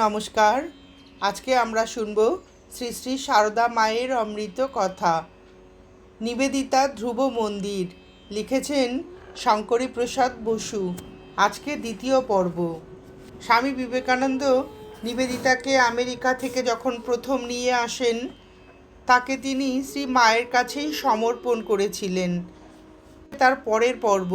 নমস্কার। আজকে আমরা শুনব শ্রী শ্রী সারদা মায়ের অমৃত কথা। নিবেদিতা ধ্রুব মন্দির, লিখেছেন শঙ্করী প্রসাদ বসু। আজকে দ্বিতীয় পর্ব। স্বামী বিবেকানন্দ নিবেদিতাকে আমেরিকা থেকে যখন প্রথম নিয়ে আসেন, তাকে তিনি শ্রী মায়ের কাছেই সমর্পণ করেছিলেন। তার পরের পর্ব,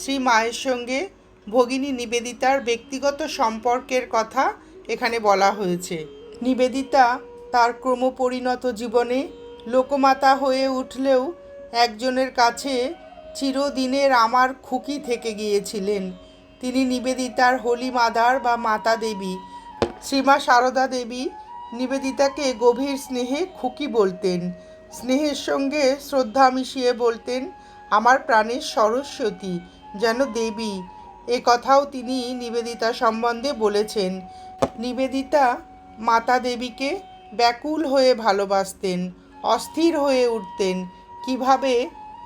শ্রী মায়ের সঙ্গে ভগিনী নিবেদিতার ব্যক্তিগত সম্পর্কের কথা এখানে বলা হয়েছে। নিবেদিতা তার ক্রমপরিণত জীবনে লোকমাতা হয়ে উঠলেও একজনের কাছে চিরদিনের আমার খুকি থেকে গিয়েছিলেন। তিনি নিবেদিতার হোলি মাদার বা মাতা দেবী। শ্রীমা সারদা দেবী নিবেদিতাকে গভীর স্নেহে খুকি বলতেন। স্নেহের সঙ্গে শ্রদ্ধা মিশিয়ে বলতেন, আমার প্রাণের সরস্বতী, যেন দেবী। এ কথাও তিনি নিবেদিতা সম্বন্ধে বলেছেন। নিবেদিতা মাতা দেবীকে ব্যাকুল হয়ে ভালোবাসতেন, অস্থির হয়ে উঠতেন। কীভাবে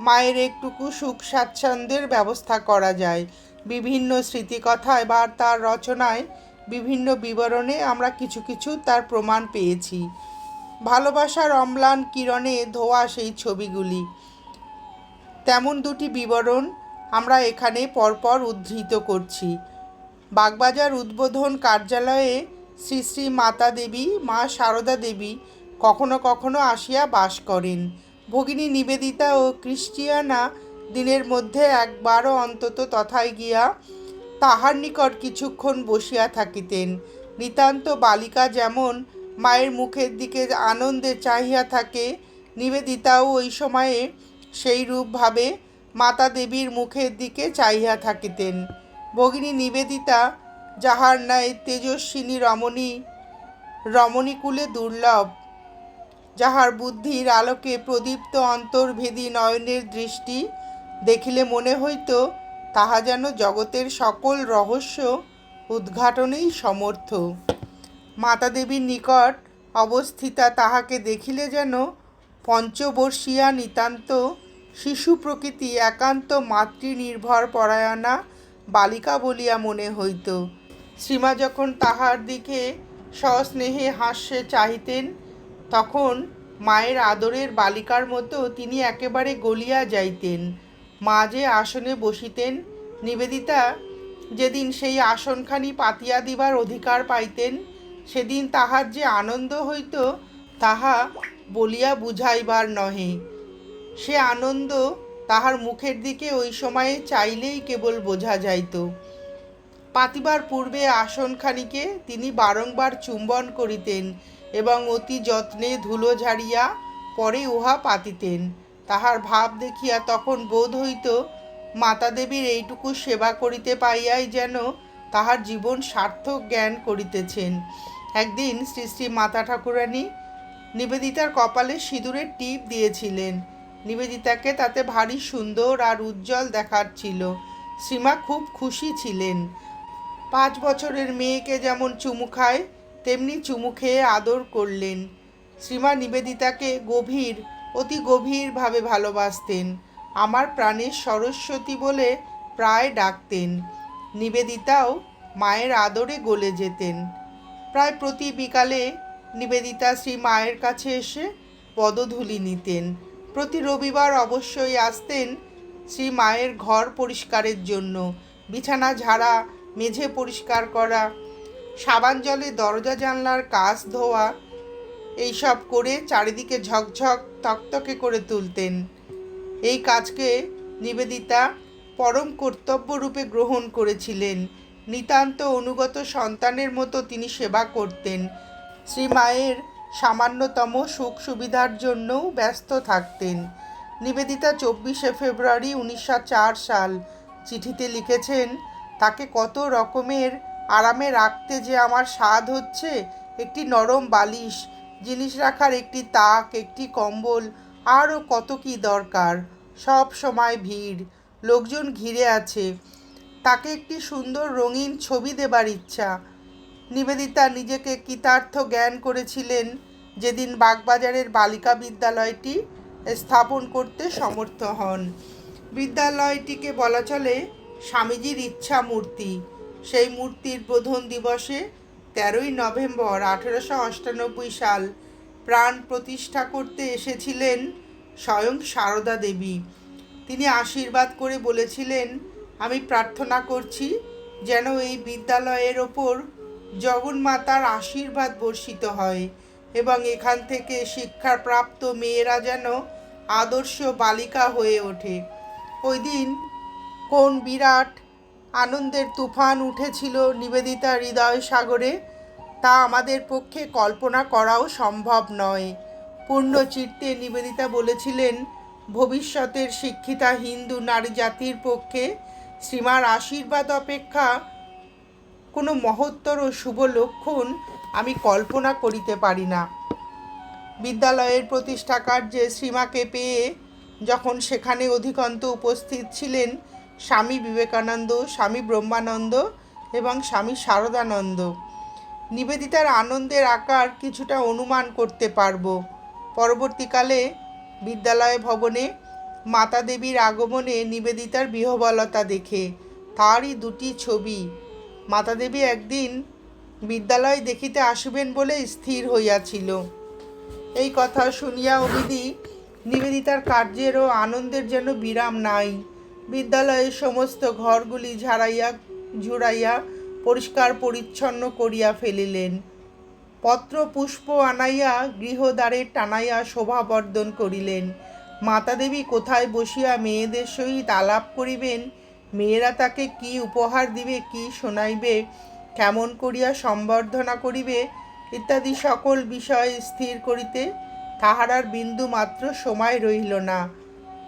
মায়ের একটুকু সুখ স্বাচ্ছন্দ্যের ব্যবস্থা করা যায়? বিভিন্ন স্মৃতিকথায় বা তার রচনায় বিভিন্ন বিবরণে আমরা কিছু কিছু তার প্রমাণ পেয়েছি। ভালোবাসার অম্লান কিরণে ধোয়া সেই ছবিগুলি। তেমন দুটি বিবরণ আমরা এখানে পরপর উদ্ধৃত করছি। বাগবাজার উদ্বোধন কার্যালয়ে শ্রী শ্রী মাতা দেবী, মা সারদা দেবী কখনো কখনো আসিয়া বাস করেন। ভগিনী নিবেদিতা ও ক্রিশ্চিয়ানা দিনের মধ্যে একবারও অন্তত তথায় গিয়া তাহার নিকট কিছুক্ষণ বসিয়া থাকিতেন। নিতান্ত বালিকা যেমন মায়ের মুখের দিকে আনন্দে চাহিয়া থাকে, নিবেদিতাও ওই সময়ে সেই রূপভাবে মাতা দেবীর মুখের দিকে চাহিয়া থাকিতেন। ভগিনী নিবেদিতা, যাহার ন্যায় তেজস্বিনী রমণী, রমণীকুলে দুর্লভ, যাহার বুদ্ধির আলোকে প্রদীপ্ত অন্তর্ভেদী নয়নের দৃষ্টি দেখিলে মনে হইত তাহা যেন জগতের সকল রহস্য উদ্ঘাটনেই সমর্থ। মাতা দেবীর নিকট অবস্থিতা তাহাকে দেখিলে যেন পঞ্চবর্ষীয়া নিতান্ত শিশু প্রকৃতি একান্ত মাতৃনির্ভর পরায়ণা বালিকা বলিয়া মনে হইত। শ্রীমা যখন তাহার দিকে সস্নেহে হাস্যে চাহিতেন, তখন মায়ের আদরের বালিকার মতো তিনি একেবারে গলিয়া যাইতেন। মা যে আসনে বসিতেন, নিবেদিতা যেদিন সেই আসনখানি পাতিয়া দিবার অধিকার পাইতেন, সেদিন তাহার যে আনন্দ হইত, তাহা বলিয়া বুঝাইবার নহে। সে আনন্দ তাহার মুখের দিকে ওই সময়ে চাইলেই কেবল বোঝা যাইত। পাতিবার পূর্বে আসনখানিকে তিনি বারংবার চুম্বন করিতেন এবং অতি যত্নে ধুলো ঝাড়িয়া পরে উহা পাতিতেন। তাহার ভাব দেখিয়া তখন বোধ হইত মাতা দেবীর এইটুকু সেবা করিতে পাইয়াই যেন তাহার জীবন সার্থক জ্ঞান করিতেছেন। একদিন শ্রী শ্রী মাতা ঠাকুরানী নিবেদিতার কপালে সিঁদুরের টিপ দিয়েছিলেন। নিবেদিতাকে তাতে ভারী সুন্দর আর উজ্জ্বল দেখাচ্ছিল সীমা খুব খুশি ছিলেন। পাঁচ বছরের মেয়েকে যেমন চুমু খায়, তেমনি চুমু খেয়ে আদর করলেন। শ্রীমা নিবেদিতাকে গভীর, অতি গভীরভাবে ভালোবাসতেন। আমার প্রাণের সরস্বতী বলে প্রায় ডাকতেন। নিবেদিতাও মায়ের আদরে গলে যেতেন। প্রায় প্রতি বিকালে নিবেদিতা শ্রী মায়ের কাছে এসে পদধূলি নিতেন। প্রতি রবিবার অবশ্যই আসতেন শ্রী মায়ের ঘর পরিষ্কারের জন্য। বিছানা, ঝাড়া, মেঝে পরিষ্কার করা, সাবান জলে দরজা, জানলার কাজ ধোয়া, এইসব করে চারিদিকে ঝকঝক, তকতকে করে তুলতেন। এই কাজকে নিবেদিতা পরম কর্তব্যরূপে গ্রহণ করেছিলেন। নিতান্ত অনুগত সন্তানের মতো তিনি সেবা করতেন। শ্রী মায়ের সামান্যতম সুখ সুবিধার জন্যও ব্যস্ত থাকতেন। নিবেদিতা চব্বিশে ফেব্রুয়ারি উনিশশো চার সাল চিঠিতে লিখেছেন, তাকে কত রকমের আরামে রাখতে যে আমার স্বাদ হচ্ছে, একটি নরম বালিশ জিনিস রাখার একটি তাক, একটি কম্বল, আরও কত কি দরকার, সব সময় ভিড়, লোকজন ঘিরে আছে। তাকে একটি সুন্দর রঙিন ছবি দেবার ইচ্ছা নিবেদিতা নিজেকে কৃতার্থ জ্ঞান করেছিলেন যেদিন বাগবাজারের বালিকা বিদ্যালয়টি স্থাপন করতে সমর্থ হন। বিদ্যালয়টিকে বলা চলে স্বামীজির ইচ্ছা মূর্তি। সেই মূর্তির বোধন দিবসে তেরোই নভেম্বর আঠেরোশো অষ্টানব্বই সাল প্রাণ প্রতিষ্ঠা করতে এসেছিলেন স্বয়ং সারদা দেবী। তিনি আশীর্বাদ করে বলেছিলেন, আমি প্রার্থনা করছি যেন এই বিদ্যালয়ের ওপর জগন্মাতার আশীর্বাদ বর্ষিত হয় এবং এখান থেকে শিক্ষাপ্রাপ্ত মেয়েরা যেন আদর্শ বালিকা হয়ে ওঠে। ওই দিন কোন বিরাট আনন্দের তুফান উঠেছিল নিবেদিতা হৃদয় সাগরে, তা আমাদের পক্ষে কল্পনা করাও সম্ভব নয়। পূর্ণ চিত্তে নিবেদিতা বলেছিলেন, ভবিষ্যতের শিক্ষিতা হিন্দু নারী জাতির পক্ষে শ্রীমার আশীর্বাদ অপেক্ষা কোনো মহত্তর ও শুভ লক্ষণ আমি কল্পনা করিতে পারি না। বিদ্যালয়ের প্রতিষ্ঠা কার্যে শ্রীমাকে পেয়ে যখন সেখানে অধিকন্ত উপস্থিত ছিলেন স্বামী বিবেকানন্দ, স্বামী ব্রহ্মানন্দ এবং স্বামী শারদানন্দ। নিবেদিতার আনন্দের আকার কিছুটা অনুমান করতে পারব। পরবর্তীকালে বিদ্যালয় ভবনে মাতা দেবীর আগমনে নিবেদিতার বিহবলতা দেখে, তারই দুটি ছবি মাতা দেবী একদিন বিদ্যালয় দেখিতে আসিবেন বলে স্থির হইয়াছিল। এই কথা শুনিয়া অবিধি নিবেদিতার কার্যের ও আনন্দের যেন বিরাম নাই। বিদ্যালয়ের সমস্ত ঘরগুলি ঝাড়াইয়া, ঝুড়াইয়া, পরিষ্কার পরিচ্ছন্ন করিয়া ফেলিলেন। পত্র, পুষ্প আনাইয়া গৃহদ্বারে টানাইয়া শোভাবর্ধন করিলেন। মাতাদেবী কোথায় বসিয়া মেয়েদের সহিত আলাপ করিবেন মেয়েরা তাকে কি উপহার দিবে, কি শোনাইবে, কেমন করিয়া সম্বর্ধনা করিবে ইত্যাদি সকল বিষয় স্থির করিতে তাহার আর বিন্দু মাত্র সময় রহিল না।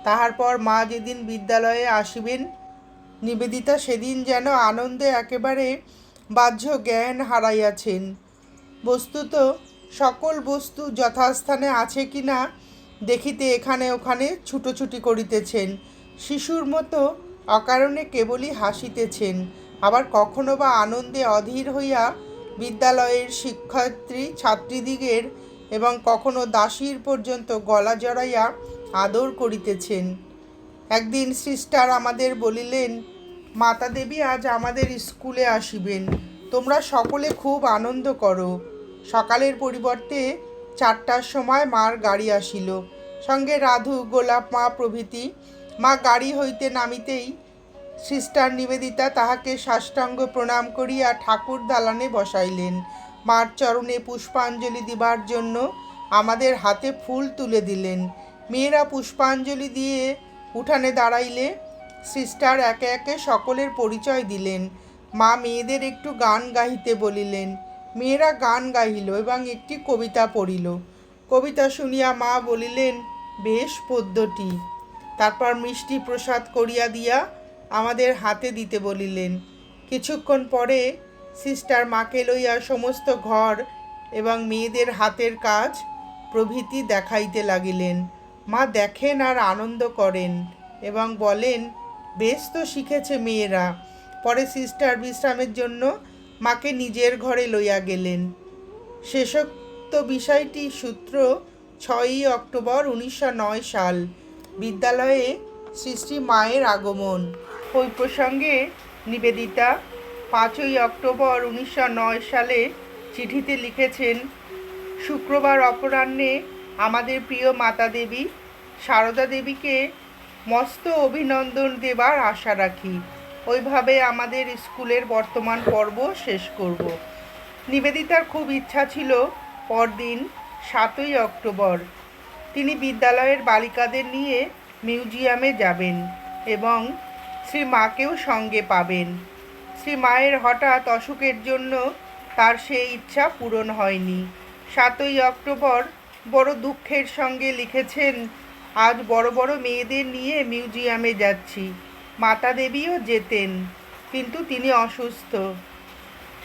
তাহার পর মা যেদিন বিদ্যালয়ে আসিবেন, নিবেদিতা সেদিন যেন আনন্দে একেবারে বাহ্য জ্ঞান হারাইয়াছেন। বস্তুত সকল বস্তু যথাস্থানে আছে কি না দেখিতে এখানে ওখানে ছুটোছুটি করিতেছেন। শিশুর মতো অকারণে কেবলই হাসিতেছেন। আবার কখনো বা আনন্দে অধীর হইয়া বিদ্যালয়ের শিক্ষার্থী, ছাত্রীদিগের এবং কখনো দাসীর পর্যন্ত গলা জড়াইয়া আদর করিতেছেন। একদিন সিস্টার আমাদের বলিলেন, মাতা দেবী, আজ আমাদের স্কুলে আসিবেন। তোমরা সকলে খুব আনন্দ করো। সকালের পরিবর্তে চারটার সময় মার গাড়ি আসিল। সঙ্গে রাধু, গোলাপ মা প্রভৃতি মা গাড়ি হইতে নামিতেই সিস্টার নিবেদিতা তাহাকে সাষ্টাঙ্গ প্রণাম করিয়া ঠাকুর দালানে বসাইলেন। মার চরণে পুষ্পাঞ্জলি দিবার জন্য আমাদের হাতে ফুল তুলে দিলেন। মেয়েরা পুষ্পাঞ্জলি দিয়ে উঠানে দাঁড়াইলে সিস্টার একে একে সকলের পরিচয় দিলেন। মা মেয়েদের একটু গান গাহিতে বলিলেন। মেয়েরা গান গাহিল এবং একটি কবিতা পড়িল। কবিতা শুনিয়া মা বলিলেন, বেশ পদ্যটি তারপর মিষ্টি প্রসাদ করিয়া দিয়া আমাদের হাতে দিতে বলিলেন। কিছুক্ষণ পরে সিস্টার মাকে লইয়া সমস্ত ঘর এবং মেয়েদের হাতের কাজ প্রভৃতি দেখাইতে লাগিলেন। মা দেখেন আর আনন্দ করেন এবং বলেন, বেশ তো শিখেছে মেয়েরা। পরে সিস্টার বিশ্রামের জন্য মাকে নিজের ঘরে লইয়া গেলেন। শেষোক্ত বিষয়টি সূত্র ছয়ই অক্টোবর উনিশশো নয় সাল। বিদ্যালয়ে শ্রী মায়ের আগমন। ওই প্রসঙ্গে নিবেদিতা পাঁচই অক্টোবর উনিশশো নয় সালে চিঠিতে লিখেছেন, শুক্রবার অপরাহ্নে আমাদের প্রিয় মাতা দেবী সারদা দেবীকে মস্ত অভিনন্দন দেবার আশা রাখি। ওইভাবে আমাদের স্কুলের বর্তমান পর্ব শেষ করব। নিবেদিতার খুব ইচ্ছা ছিল পরদিন সাতই অক্টোবর। তিনি বিদ্যালয়ের বালিকাদের নিয়ে মিউজিয়ামে যাবেন এবং শ্রী মাকেও সঙ্গে পাবেন। শ্রী মায়ের হঠাৎ অসুখের জন্য তার সেই ইচ্ছা পূরণ হয়নি। সাতই অক্টোবর বড় দুঃখের সঙ্গে লিখেছেন, আজ বড় বড় মেয়েদের নিয়ে মিউজিয়ামে যাচ্ছি। মাতা দেবীও যেতেন, কিন্তু তিনি অসুস্থ।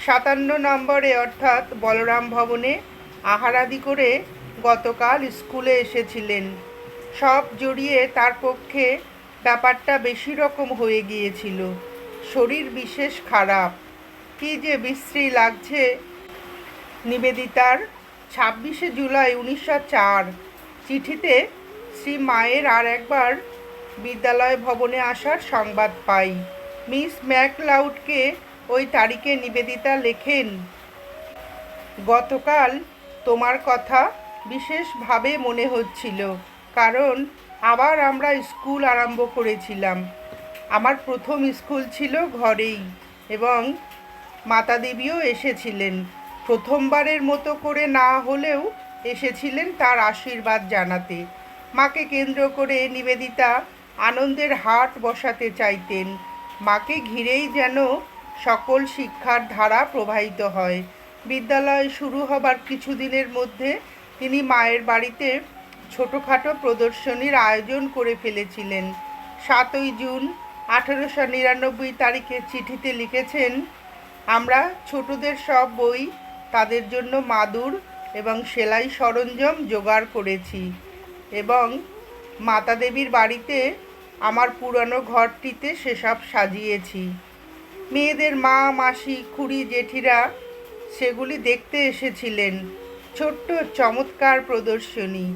সাতান্ন নম্বরে অর্থাৎ বলরাম ভবনে আহারাদি করে গতকাল স্কুলে এসেছিলেন। সব জড়িয়ে তার পক্ষে ব্যাপারটা বেশি রকম হয়ে গিয়েছিল। শরীর বিশেষ খারাপ। কী যে বিশ্রী লাগছে নিবেদিতার। ছাব্বিশে জুলাই উনিশশো চার। চিঠিতে শ্রী মায়ের আর একবার বিদ্যালয় ভবনে আসার সংবাদ পাই। মিস ম্যাকলাউডকে ওই তারিখে নিবেদিতা লেখেন, গতকাল তোমার কথা বিশেষভাবে মনে হচ্ছিল, কারণ আবার আমরা স্কুল আরম্ভ করেছিলাম। আমার প্রথম স্কুল ছিল ঘরেই এবং মাতা দেবীও এসেছিলেন। প্রথমবারের মতো করে না হলেও এসেছিলেন তার আশীর্বাদ জানাতে। মাকে কেন্দ্র করে নিবেদিতা আনন্দের হাট বসাতে চাইতেন। মাকে ঘিরেই যেন সকল শিক্ষার ধারা প্রবাহিত হয়। বিদ্যালয় শুরু হবার কিছুদিনের মধ্যে তিনি মায়ের বাড়িতে ছোটোখাটো প্রদর্শনীর আয়োজন করে ফেলেছিলেন। সাতই জুন আঠেরোশো নিরানব্বই তারিখে চিঠিতে লিখেছেন, আমরা ছোটদের সব বই তাদের জন্য মাদুর এবং সেলাই সরঞ্জাম জোগাড় করেছি এবং মাতা দেবীর বাড়িতে আমার পুরানো ঘরটিতে সেসব সাজিয়েছি। মেয়েদের মা, মাসি, খুড়ি, জেঠিরা সেগুলি দেখতে এসেছিলেন। ছোট্ট চমৎকার প্রদর্শনী।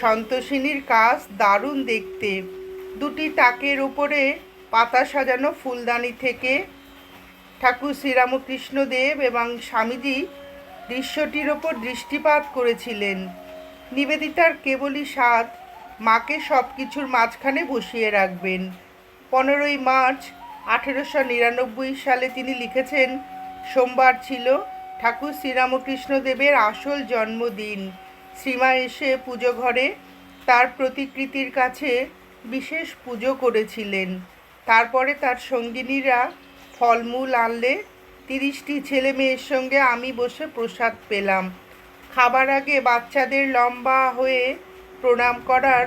সন্তোষিনীর কাজ দারুণ দেখতে। দুটি তাকের উপরে পাতা সাজানো ফুলদানি থেকে ঠাকুর শ্রীরামকৃষ্ণদেব এবং স্বামীজি দৃশ্যটির ওপর দৃষ্টিপাত করেছিলেন। নিবেদিতার কেবলই স্বাদ মাকে সব কিছুর মাঝখানে বসিয়ে রাখবেন। পনেরোই মার্চ আঠেরোশো নিরানব্বই সালে তিনি লিখেছেন, সোমবার ছিল ঠাকুর শ্রীরামকৃষ্ণদেবের আসল জন্মদিন। শ্রীমা এসে পুজো ঘরে, তার প্রতিকৃতির কাছে বিশেষ পুজো করেছিলেন। তারপরে তার সঙ্গিনীরা ফলমূল আনলে, তিরিশটি ছেলে মেয়ের সঙ্গে আমি বসে প্রসাদ পেলাম। খাবার আগে বাচ্চাদের লম্বা হয়ে প্রণাম করার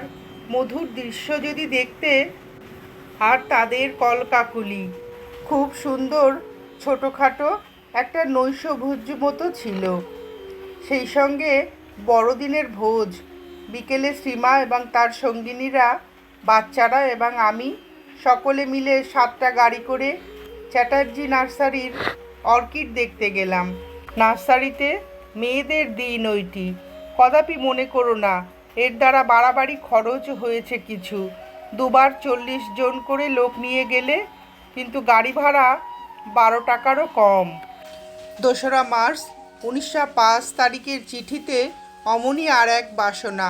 মধুর দৃশ্য যদি দেখতে, আর তাদের কলকাকুলি। খুব সুন্দর ছোটোখাটো একটা নৈশভোজ মতো ছিল। সেই সঙ্গে বড়দিনের ভোজ, বিকেলে শ্রীমা এবং তার সঙ্গিনীরা, বাচ্চারা এবং আমি সকলে মিলে সাতটা গাড়ি করে চ্যাটার্জি নার্সারির অর্কিড দেখতে গেলাম। নার্সারিতে মেয়েদের দিন ওইটি। কদাপি মনে করো না, এর দ্বারা বাড়াবাড়ি খরচ হয়েছে কিছু। দুবার চল্লিশ জন করে লোক নিয়ে গেলে কিন্তু গাড়ি ভাড়া বারো টাকারও কম। দোসরা মার্চ উনিশশো পাঁচ তারিখের চিঠিতে অমনি আর এক বাসনা।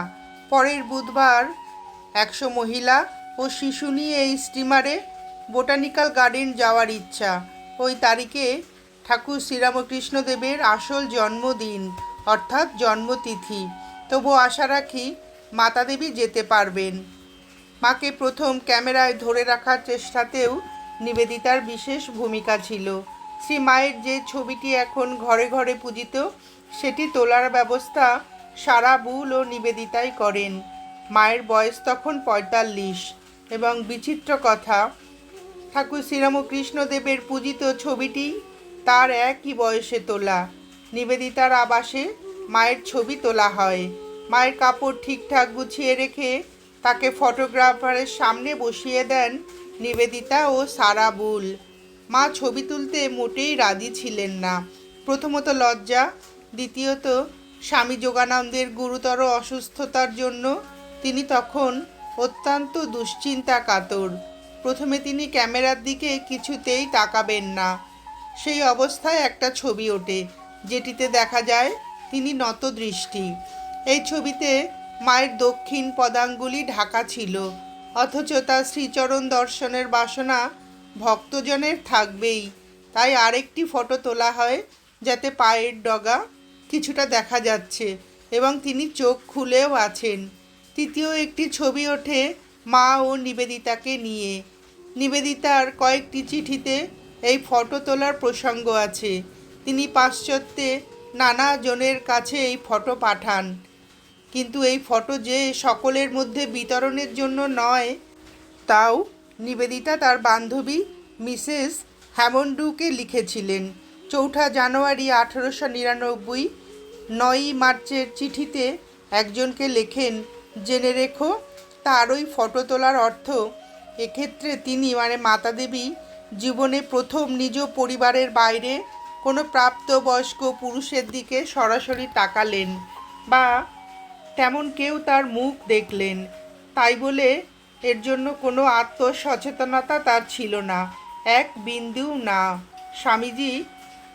পরের বুধবার একশো মহিলা ও শিশু নিয়ে এই স্টিমারে বোটানিক্যাল গার্ডেন যাওয়ার ইচ্ছা। ওই তারিখে ঠাকুর শ্রীরামকৃষ্ণদেবের আসল জন্মদিন, অর্থাৎ জন্মতিথি। তবু আশা রাখি মাতা দেবী যেতে পারবেন। মাকে প্রথম ক্যামেরায় ধরে রাখার চেষ্টাতেও নিবেদিতার বিশেষ ভূমিকা ছিল। শ্রী মায়ের যে ছবিটি এখন ঘরে ঘরে পূজিত, সেটি তোলার ব্যবস্থা সারা বুল ও নিবেদিতাই করেন। মায়ের বয়স তখন পঁয়তাল্লিশ এবং বিচিত্র কথা। ঠাকুর শ্রীরামকৃষ্ণদেবের পূজিত ছবিটি তার একই বয়সে তোলা। নিবেদিতার আবাসে মায়ের ছবি তোলা হয়। মায়ের কাপড় ঠিকঠাক গুছিয়ে রেখে তাকে ফটোগ্রাফারের সামনে বসিয়ে দেন নিবেদিতা ও সারা বুল মা ছবি তুলতে মোটেই রাজি ছিলেন না। প্রথমত লজ্জা, দ্বিতীয়ত স্বামী যোগানন্দের গুরুতর অসুস্থতার জন্য তিনি তখন অত্যন্ত দুশ্চিন্তা কাতর। প্রথমে তিনি ক্যামেরার দিকে কিছুতেই তাকাবেন না। সেই অবস্থায় একটা ছবি ওঠে, যেটিতে দেখা যায় তিনি নত দৃষ্টি এই ছবিতে মায়ের দক্ষিণ পদাঙ্গুলি ঢাকা ছিল, অথচ তার শ্রীচরণ দর্শনের বাসনা ভক্তজনের থাকবেই। তাই আরেকটি ফটো তোলা হয়, যাতে পায়ের ডগা কিছুটা দেখা যাচ্ছে এবং তিনি চোখ খুলেও আছেন। তৃতীয় একটি ছবি ওঠে মা ও নিবেদিতাকে নিয়ে। নিবেদিতার কয়েকটি চিঠিতে এই ফটো তোলার প্রসঙ্গ আছে। তিনি পাশ্চাত্যে নানা জনের কাছে এই ফটো পাঠান। কিন্তু এই ফটো যে সকলের মধ্যে বিতরণের জন্য নয়, তাও নিবেদিতা তার বান্ধবী, মিসেস হ্যামন্ডুকে লিখেছিলেন। চৌঠা জানুয়ারি আঠেরোশো নিরানব্বই, নয়ই মার্চের চিঠিতে একজনকে লেখেন, জেনে রেখো তার ওই ফটো তোলার অর্থ এক্ষেত্রে তিনি মানে মাতা দেবী জীবনে প্রথম নিজ পরিবারের বাইরে কোনো প্রাপ্তবয়স্ক পুরুষের দিকে সরাসরি তাকালেন বা তেমন কেউ তার মুখ দেখলেন। তাই বলে এর জন্য কোনো আত্মসচেতনতা তার ছিল না। এক বিন্দু না। স্বামীজি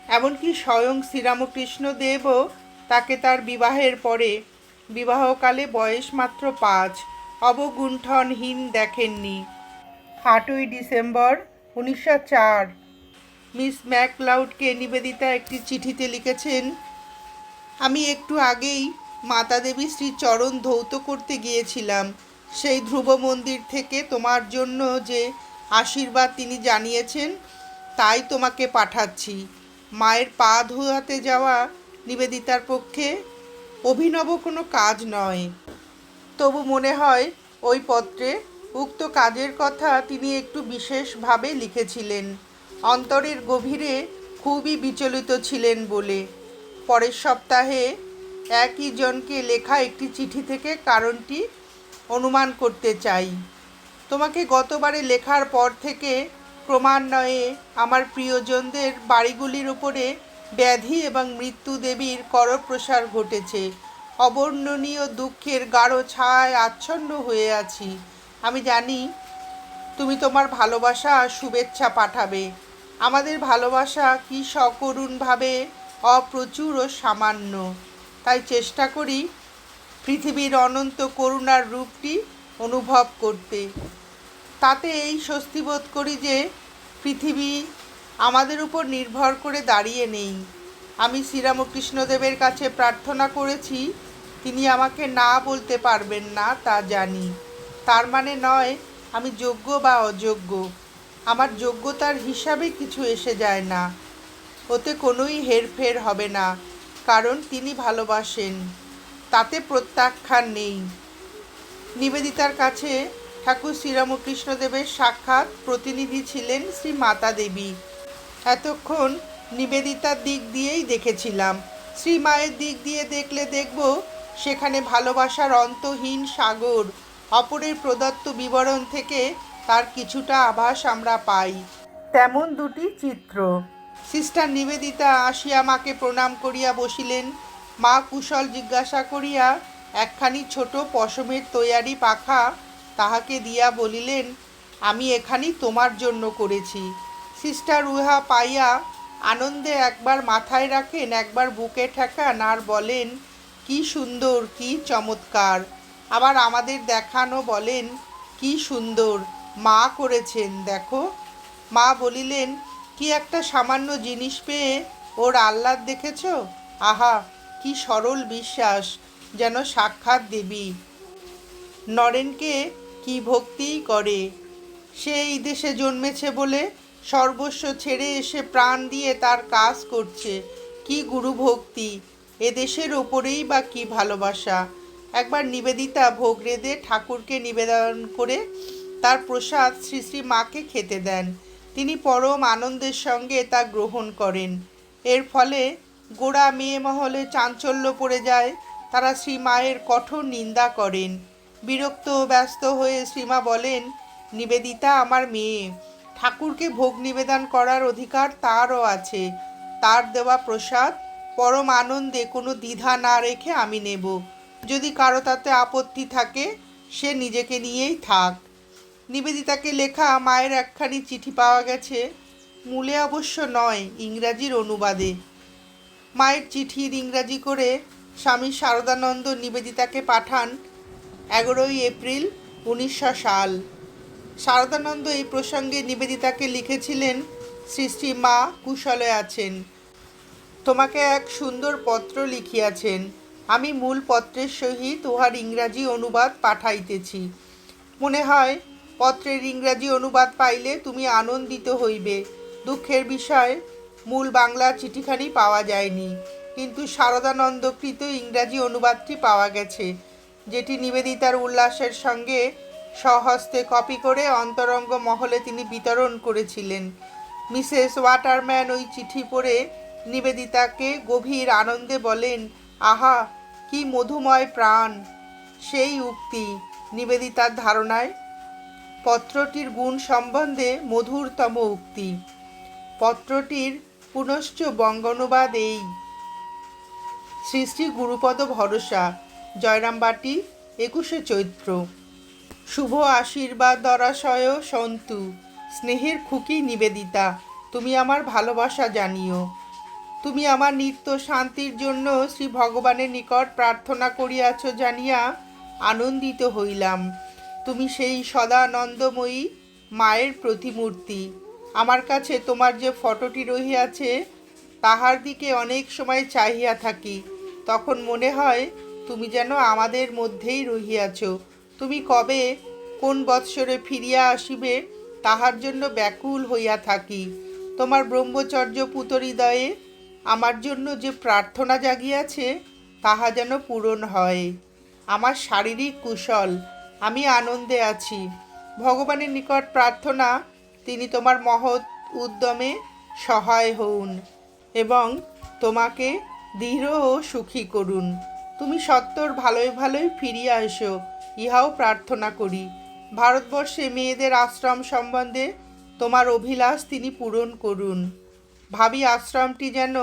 এমনকি স্বয়ং শ্রীরামকৃষ্ণ দেবও তাকে তার বিবাহের পরে, বিবাহকালে বয়স মাত্র পাঁচ, অবগুণ্ঠনহীন দেখেননি। আটই ডিসেম্বর উনিশশো চার। মিস ম্যাকলাউডকে নিবেদিতা একটি চিঠিতে লিখেছেন, আমি একটু আগেই মাতা দেবী শ্রী চরণ ধৌত করতে গিয়েছিলাম। সেই ধ্রুব মন্দির থেকে তোমার জন্য যে আশীর্বাদ তিনি জানিয়েছেন, তাই তোমাকে পাঠাচ্ছি। মায়ের পা ধোয়াতে যাওয়া নিবেদিতার পক্ষে অভিনব কোনো কাজ নয়। তবু মনে হয় ওই পত্রে উক্ত কাজের কথা তিনি একটু বিশেষভাবে লিখেছিলেন। অন্তরের গভীরে খুবই বিচলিত ছিলেন বলে। পরের সপ্তাহে একই জনকে লেখা একটি চিঠি থেকে কারণটি অনুমান করতে চাই। তোমাকে গতবারে লেখার পর থেকে ক্রমান্বয়ে আমার প্রিয়জনদের বাড়িগুলির উপরে ব্যাধি এবং মৃত্যু দেবীর করপ্রসার ঘটেছে। অবর্ণনীয় দুঃখের গাঢ় ছায় আচ্ছন্ন হয়ে আছি। আমি জানি তুমি তোমার ভালোবাসা, শুভেচ্ছা পাঠাবে। আমাদের ভালোবাসা কি সকরুণভাবে অপ্রচুর ও সামান্য। তাই চেষ্টা করি পৃথিবীর অনন্ত করুণার রূপটি অনুভব করতে। তাতে এই স্বস্তি বোধ করি যে পৃথিবী আমাদের উপর নির্ভর করে দাঁড়িয়ে নেই। আমি শ্রীরামকৃষ্ণদেবের কাছে প্রার্থনা করেছি, তিনি আমাকে না বলতে পারবেন না তা জানি। তার মানে নয়, আমি যোগ্য বা অযোগ্য। আমার যোগ্যতার হিসাবে কিছু এসে যায় না। ওতে কোনোই হেরফের হবে না, কারণ তিনি ভালোবাসেন। তাতে প্রত্যাখ্যান নেই। নিবেদিতার কাছে ঠাকুর শ্রীরামকৃষ্ণদেবের সাক্ষাৎ প্রতিনিধি ছিলেন শ্রী মাতা দেবী। এতক্ষণ নিবেদিতার দিক দিয়েই দেখেছিলাম। শ্রী মায়ের দিক দিয়ে দেখলে দেখব সেখানে ভালোবাসার অন্তহীন সাগর, অপরের প্রদত্ত বিবরণ থেকে তার কিছুটা আভাস আমরা পাই। তেমন দুটি চিত্র। সিস্টার নিবেদিতা আসিয়া মাকে প্রণাম করিয়া বসিলেন। মা কুশল জিজ্ঞাসা করিয়া, একখানি ছোট পশমের তৈয়ারি পাখা তাহাকে দিয়া বলিলেন, আমি এখানি তোমার জন্য করেছি। সিস্টার উহা পাইয়া আনন্দে একবার মাথায় রাখেন, একবার বুকে ঠেকান আর বলেন, কি সুন্দর, কি চমৎকার। আবার আমাদের দেখানো বলেন, কি সুন্দর, মা করেছেন, দেখো। মা বলিলেন, কি একটা সামান্য জিনিস পেয়ে ওর আহ্লাদ দেখেছ? আহা কি সরল বিশ্বাস যেন সাক্ষাৎ দেবী। নরেনকে কি ভক্তিই করে? সে এই দেশে জন্মেছে বলে সর্বস্ব ছেড়ে এসে প্রাণ দিয়ে তার কাজ করছে। কি গুরু ভক্তি, এ দেশের ওপরেই বা কি ভালোবাসা? একবার নিবেদিতা ভোগ রেঁধে ঠাকুরকে নিবেদন করে তার প্রসাদ শ্রী শ্রী মাকে খেতে দেন। তিনি পরম আনন্দের সঙ্গে তা গ্রহণ করেন। এর ফলে গোড়া মেয়ে মহলে চাঞ্চল্য পড়ে যায়। তারা শ্রী মায়ের কঠোর নিন্দা করেন। বিরক্ত ব্যস্ত হয়ে শ্রীমা বলেন, নিবেদিতা আমার মেয়ে। ঠাকুরকে ভোগ নিবেদন করার অধিকার তারও আছে। তার দেওয়া প্রসাদ, পরম আনন্দে কোনো দ্বিধা না রেখে আমি নেব। যদি কারও তাতে আপত্তি থাকে, সে নিজেকে নিয়েই থাক নিবেদিতাকে লেখা মায়ের একখানি চিঠি পাওয়া গেছে। মূলে অবশ্য নয়, ইংরাজির অনুবাদে। মায়ের চিঠির ইংরাজি করে স্বামী শারদানন্দ নিবেদিতাকে পাঠান এগারোই এপ্রিল উনিশশো সাল। শারদানন্দ এই প্রসঙ্গে নিবেদিতাকে লিখেছিলেন শ্রী মা কুশলে আছেন। তোমাকে এক সুন্দর পত্র লিখিয়াছেন। আমি মূল পত্রের সহিত উহার ইংরাজি অনুবাদ পাঠাইতেছি। মনে হয়, পত্রের ইংরাজি অনুবাদ পাইলে তুমি আনন্দিত হইবে। দুঃখের বিষয় মূল বাংলা চিঠিখানি পাওয়া যায়নি। কিন্তু শারদানন্দকৃত ইংরাজি অনুবাদটি পাওয়া গেছে, যেটি নিবেদিতার উল্লাসের সঙ্গে স্বহস্তে কপি করে অন্তরঙ্গ মহলে তিনি বিতরণ করেছিলেন। মিসেস ওয়াটারম্যান ওই চিঠি পড়ে নিবেদিতাকে গভীর আনন্দে বলেন, আহা, কি মধুময় প্রাণ, সেই উক্তি নিবেদিতার ধারণায় পত্রটির গুণ সম্বন্ধে মধুরতম উক্তি। পত্রটির পুনশ্চ বঙ্গানুবাদ এই শ্রী শ্রী গুরুপদ ভরসা, জয়রামবাটি, একুশে চৈত্র। শুভ আশীর্বাদ দরাশয় সন্তু, স্নেহের খুকি নিবেদিতা, তুমি আমার ভালোবাসা জানিও। তুমি আমার নিত্য শান্তির জন্য শ্রী ভগবানের নিকট প্রার্থনা করিয়াছ জানিয়া আনন্দিত হইলাম। তুমি সেই সদানন্দময়ী মায়ের প্রতিমূর্তি। আমার কাছে তোমার যে ফটোটি রহিয়াছে, তাহার দিকে অনেক সময় চাহিয়া থাকি। তখন মনে হয় তুমি যেন আমাদের মধ্যেই রহিয়াছ। তুমি কবে, কোন বৎসরে ফিরিয়া আসিবে, তাহার জন্য ব্যাকুল হইয়া থাকি। তোমার ব্রহ্মচর্য পুতহৃদয়ে আমার জন্য যে প্রার্থনা জাগিয়াছে, তাহা যেন পূরণ হয়। আমার শারীরিক কুশল, আমি আনন্দে আছি। ভগবানের নিকট প্রার্থনা তিনি তোমার মহৎ উদ্যমে সহায় হউন এবং তোমাকে দৃঢ় ও সুখী করুন। তুমি সত্তর ভালোই ভালোই ফিরিয়া এসো, ইহাও প্রার্থনা করি। ভারতবর্ষে মেয়েদের আশ্রম সম্বন্ধে তোমার অভিলাষ তিনি পূরণ করুন। ভাবি, আশ্রমটি যেন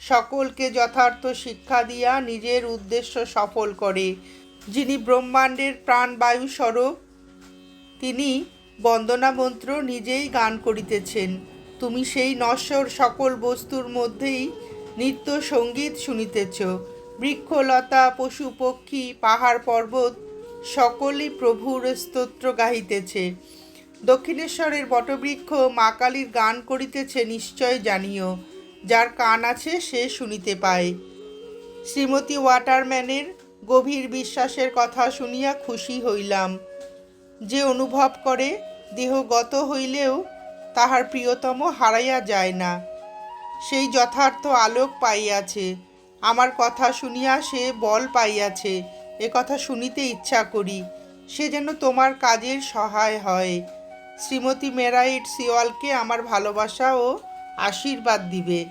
সকলকে যথার্থ শিক্ষা দিয়া নিজের উদ্দেশ্য সফল করে। যিনি ব্রহ্মাণ্ডের প্রাণবায়ু স্বরূপ, তিনি বন্দনা মন্ত্র নিজেই গান করিতেছেন। তুমি সেই নশ্বর সকল বস্তুর মধ্যেই নিত্য সংগীত শুনিতেছ। বৃক্ষলতা, পশু, পক্ষী, পাহাড় পর্বত সকলেই প্রভুর স্তোত্র গাহিতেছে। দক্ষিণেশ্বরের বটবৃক্ষ মা কালীর গান করিতেছে নিশ্চয় জানিও। যার কান আছে সে শুনিতে পায়। শ্রীমতী ওয়াটারম্যানের গভীর বিশ্বাসের কথা শুনিয়া খুশি হইলাম। যে অনুভব করে দেহগত হইলেও তাহার প্রিয়তম হারাইয়া যায় না। সেই যথার্থ আলোক পাইয়াছে। আমার কথা শুনিয়া সে বল পাইয়াছে। এ কথা শুনিতে ইচ্ছা করি। সে যেন তোমার কাজের সহায় হয়। শ্রীমতী মেরাইট সিওয়ালকে আমার ভালোবাসা ও আশীর্বাদ দিবে।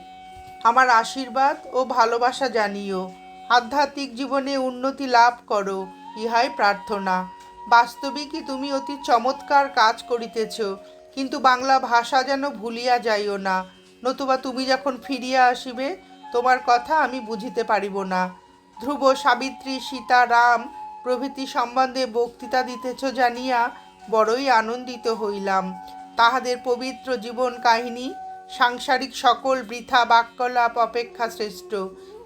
আমার আশীর্বাদ ও ভালোবাসা জানিও। আধ্যাত্মিক জীবনে উন্নতি লাভ করো। ইহাই প্রার্থনা। বাস্তবিকই তুমি অতি চমৎকার কাজ করিতেছ? কিন্তু বাংলা ভাষা যেন ভুলিয়া যাইও না। নতুবা তুমি যখন ফিরিয়া আসিবে, তোমার কথা আমি বুঝিতে পারিব না। ধ্রুব, সাবিত্রী, সীতা, রাম প্রভৃতি সম্বন্ধে বক্তৃতা দিতেছ জানিয়া বড়ই আনন্দিত হইলাম। তাহাদের পবিত্র জীবন কাহিনী, সাংসারিক সকল বৃথা বাক্যলাপ অপেক্ষা শ্রেষ্ঠ,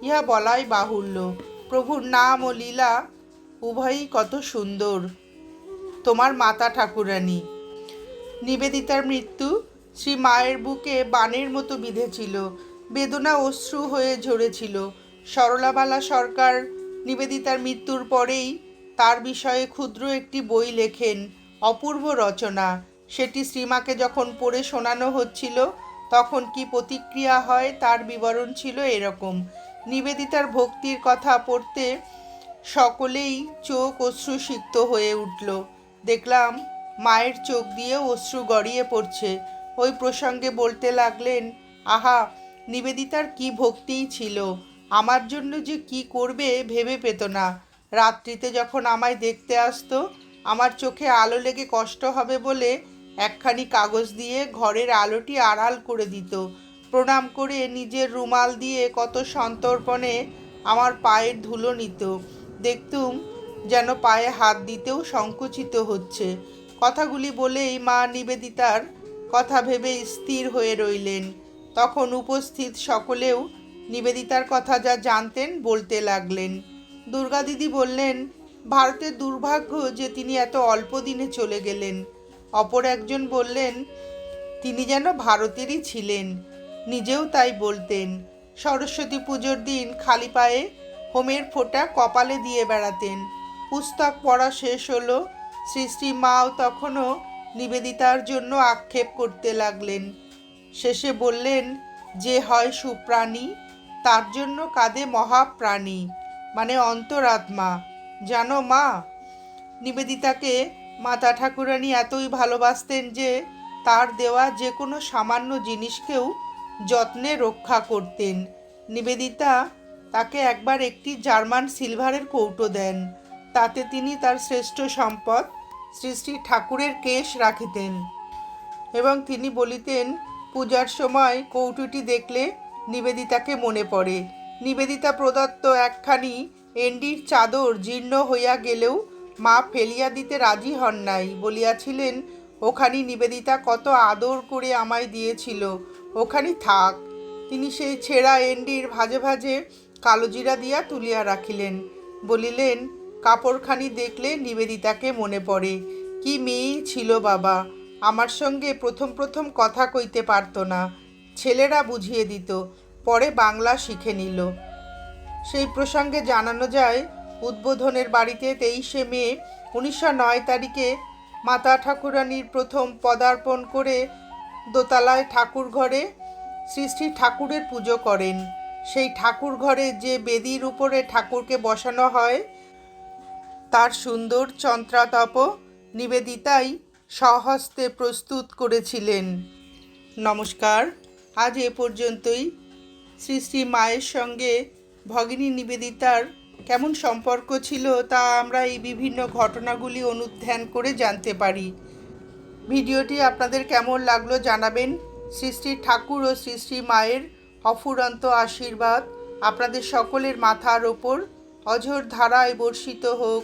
ইহা বলাই বাহুল্য। প্রভুর নাম ও লীলা উভয়ই কত সুন্দর। তোমার মাতা ঠাকুরানী। নিবেদিতার মৃত্যু শ্রী মায়ের বুকে বানের মতো বিঁধেছিল, বেদনা অশ্রু হয়ে ঝরেছিল। সরলাবালা সরকার নিবেদিতার মৃত্যুর পরেই তার বিষয়ে ক্ষুদ্র একটি বই লেখেন, অপূর্ব রচনা। সেটি শ্রীমাকে যখন পড়ে শোনানো হচ্ছিল, তখন কি প্রতিক্রিয়া হয় তার বিবরণ ছিল এরকম। নিবেদিতার ভক্তির কথা পড়তে সকলেই চোখ অশ্রুসিক্ত হয়ে উঠল। দেখলাম মায়ের চোখ দিয়ে অশ্রু গড়িয়ে পড়ছে। ওই প্রসঙ্গে বলতে লাগলেন, আহা, নিবেদিতার কি ভক্তিই ছিল? আমার জন্য যে কি করবে ভেবে পেত না। রাত্রিতে যখন আমায় দেখতে আসতো, আমার চোখে আলো লেগে কষ্ট হবে বলে একখানি কাগজ দিয়ে ঘরের আলোটি আড়াল করে দিত। প্রণাম করে নিজের রুমাল দিয়ে কত সন্তর্পণে আমার পায়ের ধুলো নিত। দেখতুম যেন পায়ে হাত দিতেও সংকুচিত হচ্ছে। কথাগুলি বলেই মা নিবেদিতার কথা ভেবে স্থির হয়ে রইলেন। তখন উপস্থিত সকলেও নিবেদিতার কথা যা জানতেন বলতে লাগলেন। দুর্গা দিদি বললেন, ভারতের দুর্ভাগ্য যে তিনি এত অল্প দিনে চলে গেলেন। অপর একজন বললেন, তিনি যেন ভারতেরই ছিলেন। নিজেও তাই বলতেন। সরস্বতী পুজোর দিন খালি পায়ে হোমের ফোঁটা কপালে দিয়ে বেড়াতেন। পুস্তক পড়া শেষ হলো শ্রী শ্রী মাও তখনও নিবেদিতার জন্য আক্ষেপ করতে লাগলেন। শেষে বললেন, যে হয় সুপ্রাণী, তার জন্য কাঁদে মহাপ্রাণী মানে অন্তরাত্মা। জানো মা, নিবেদিতাকে মাতা ঠাকুরানী এতই ভালোবাসতেন যে, তার দেওয়া যে কোনো সামান্য জিনিসকেও যত্নে রক্ষা করতেন। নিবেদিতা তাকে একবার একটি জার্মান সিলভারের কৌটো দেন। তাতে তিনি তার শ্রেষ্ঠ সম্পদ শ্রী শ্রী ঠাকুরের কেশ রাখিতেন এবং তিনি বলিতেন, পূজার সময় কৌটুটি দেখলে নিবেদিতাকে মনে পড়ে। নিবেদিতা প্রদত্ত একখানি এন্ডির চাদর জীর্ণ হইয়া গেলেও মা ফেলিয়া দিতে রাজি হন নাই। বলিয়াছিলেন, ওখানি নিবেদিতা কত আদর করে আমায় দিয়েছিল। ওখানি থাক। তিনি সেই ছেঁড়া এন্ডির ভাজে ভাজে কালোজিরা দিয়া তুলিয়া রাখিলেন। বলিলেন কাপড়খানি দেখলে নিবেদিতাকে মনে পড়ে, কি মেয়েই ছিল বাবা, আমার সঙ্গে প্রথম প্রথম কথা কইতে পারতো না। ছেলেরা বুঝিয়ে দিত, পরে বাংলা শিখে নিল। সেই প্রসঙ্গে জানানো যায়, উদ্বোধনের বাড়িতে তেইশে মে, উনিশশো নয় তারিখে মাতা ঠাকুরানীর প্রথম পদার্পণ করে দোতলায় ঠাকুর ঘরে শ্রী শ্রী ঠাকুরের পুজো করেন। সেই ঠাকুর ঘরে যে বেদির উপরে ঠাকুরকে বসানো হয় তার সুন্দর চন্ত্রাতপ নিবেদিতাই স্বহস্তে প্রস্তুত করেছিলেন। নমস্কার, আজ এ পর্যন্তই। শ্রী শ্রী মায়ের সঙ্গে ভগিনী নিবেদিতার কেমন সম্পর্ক ছিল তা আমরা এই বিভিন্ন ঘটনাগুলি অনুধ্যান করে জানতে পারি। ভিডিওটি আপনাদের কেমন লাগল জানাবেন। শ্রী শ্রী ঠাকুর ও শ্রী শ্রী মায়ের অফুরন্ত আশীর্বাদ আপনাদের সকলের মাথার ওপর অঝোর ধারায় বর্ষিত হোক।